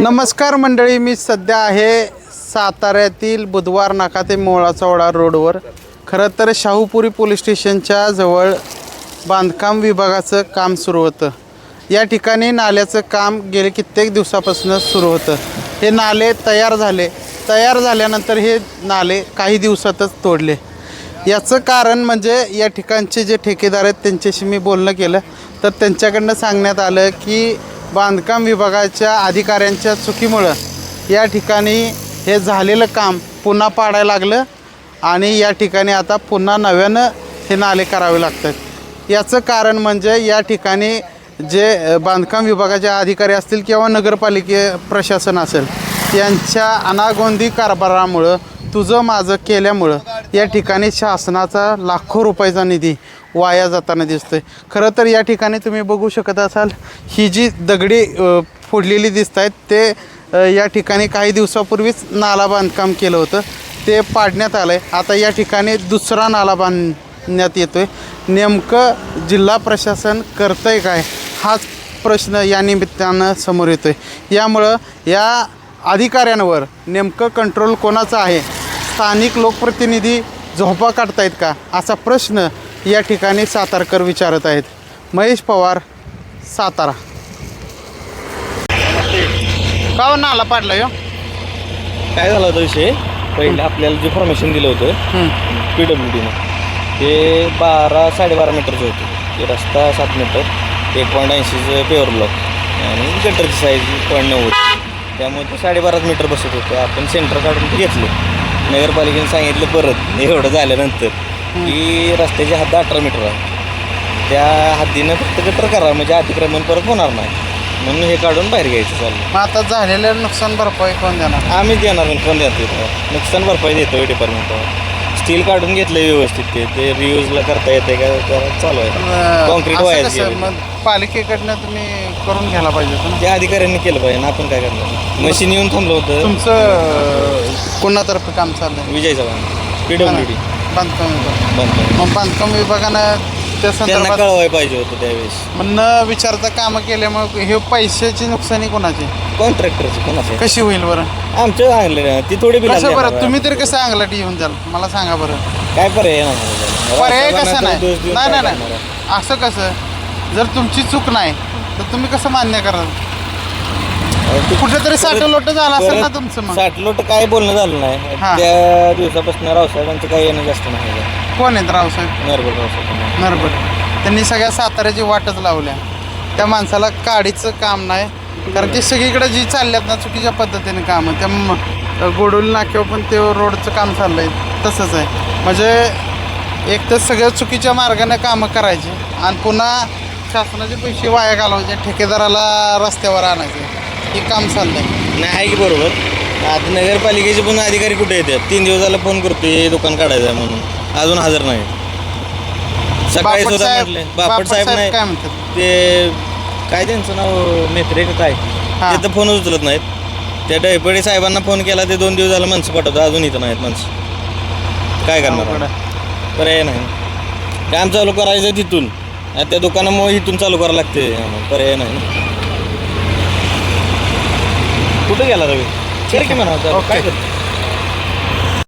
नमस्कार मंडळी मी सध्या आहे साताऱ्यातील बुधवार नाका ते मोळा चौडा रोडवर. खरं तर शाहूपुरी पोलीस स्टेशनच्या जवळ बांधकाम विभागाचं काम सुरू होतं. या ठिकाणी नाल्याचं काम गेले कित्येक दिवसापासून सुरू होतं. हे नाले तयार झाले. तयार झाल्यानंतर हे नाले काही दिवसातच तोडले. याचं कारण म्हणजे या ठिकाणचे जे ठेकेदार आहेत त्यांच्याशी मी बोलणं केलं. तर त्यांच्याकडनं सांगण्यात आलं की बांधकाम विभागाच्या अधिकाऱ्यांच्या चुकीमुळं या ठिकाणी हे झालेलं काम पुन्हा पाडायला लागलं आणि या ठिकाणी आता पुन्हा नव्यानं हे नाले करावे लागतात. याचं कारण म्हणजे या ठिकाणी जे बांधकाम विभागाचे अधिकारी असतील किंवा नगरपालिके प्रशासन असेल यांच्या अनागोंदी कारभारामुळं तुझं माझं केल्यामुळं या ठिकाणी शासनाचा लाखो रुपयाचा निधी वाया जाताना दिसतोय. खरं तर या ठिकाणी तुम्ही बघू शकत असाल ही जी दगडी फोडलेली दिसत आहेत ते या ठिकाणी काही दिवसापूर्वीच नाला बांधकाम केलं होतं. ते पाडण्यात आलं आहे आता या ठिकाणी दुसरा नाला बांधण्यात येतो आहे नेमकं जिल्हा प्रशासन करतं आहे काय? हाच प्रश्न या निमित्तानं समोर येतो आहे यामुळं या अधिकाऱ्यांवर नेमकं कंट्रोल कोणाचं आहे? स्थानिक लोकप्रतिनिधी झोपा काढतायत का? असा प्रश्न या ठिकाणी सातारकर विचारत आहेत. महेश पवार सातारा. का हो नाला पाडला यो काय झाला होता विषय? पहिले आपल्याला जे फॉर्मेशन दिलं होतं पी डब्ल्यू डीनं ते बारा साडेबारा मीटरचं होतं. ते रस्ता सात मीटर एक पॉईंट ऐंशीचं पेवर ब्लॉक आणि गटरची साईज पॉईंट नव्वद. त्यामुळे ते साडेबाराच मीटर बसत होतं. आपण सेंटर काढून ते घेतलं. नगरपालिकेने सांगितलं परत. एवढं झाल्यानंतर. की रस्त्याची हद्द अठरा मीटर आहे. त्या हद्दीनं फक्त गटर करा म्हणजे अतिक्रमण परत होणार नाही. म्हणून हे काढून बाहेर घ्यायचं चाललं मग आता झालेलं नुकसान भरपाई कोण देणार? आम्हीच देणार नाही कोण देतो इथं नुकसान भरपाई देतो डिपार्टमेंट स्टील काढून घेतलं व्यवस्थित ते. ते रियूजला करता येते का? जरा चालू आहे. कॉन्क्रीट असं कसं? मग पालिकेकडनं तुम्ही करून घ्यायला पाहिजे होतं ना. त्या अधिकाऱ्यांनी केलं पाहिजे ना आपण काय करणार? मशीन येऊन थांबलं होतं. तुमचं अं, कोणातर्फे काम चाललंय? Vijay Chavan. P W D बांधकाम विभाग मग बांधकाम विभागानं त्या त्यांना संदर्भात कळवायला पाहिजे होतं त्यावेळेस. मग न विचारता कामं केल्यामुळे हे पैशाची नुकसानी कोणाची? कॉन्ट्रॅक्टरचं कोणाचं? कशी होईल बरं? आमचं आणलं ती थोडी बिल कसं बरं? तुम्ही तरी कसं अंगलट येऊन जाल? मला सांगा बरं. काय पर्याय नाही पर्याय कसं नाही दोष देऊन नाही काय नाही. करणार? नाही असं कसं? जर तुमची चूक नाही तर तुम्ही कसं मान्य कराल? कुठेतरी साठलोट झालं असेल ना तुमचं मग? साठलोट काय बोलणं झालं नाही. हा. त्या दिवसापासून रावसाहेबांचं काही येणं जास्त नाही कोण आहेत रावसाहेब? नरबड रावसाहेब. नरबट त्यांनी सगळ्या साताऱ्याची वाटच लावल्या. त्या माणसाला काडीचं काम नाही. कारण की सगळीकडे जी चालल्यात ना चुकीच्या पद्धतीने काम त्या म- गोडोली नाक्यावर पण ते रोडचं काम चाललंय. तसंच आहे. म्हणजे एक तर सगळं चुकीच्या मार्गाने कामं करायची आणि पुन्हा शासनाचे पैसे वाया घालवायचे ठेकेदाराला रस्त्यावर आणायचे. हे काम चाललंय नाही आहे की बरोबर. आता नगरपालिकेचे पण अधिकारी कुठे येतात तीन दिवसाला फोन करतो हे दुकान काढायचं आहे म्हणून. अजून हजर नाही. सकाळी बापट सुद्धा साहेब- म्हटले बापट बापट साहेब साहेब नाही. काय म्हणतात? ते काय त्यांचं नाव मेत्रे का काय? हा. ते तर फोनच उचलत नाहीत. त्या डैपडे साहेबांना फोन केला ते दोन दिवस झालं माणसं पाठवतात अजून इथं नाहीत माणसं. काय अवघड करणार आहे. पर्याय नाही. काम चालू करायचं तिथून. आणि त्या दुकानामुळे इथून चालू करावं लागते आम्हाला. पर्याय नाही. कुठं गेला रवी? चल की म्हणा. काय करतो?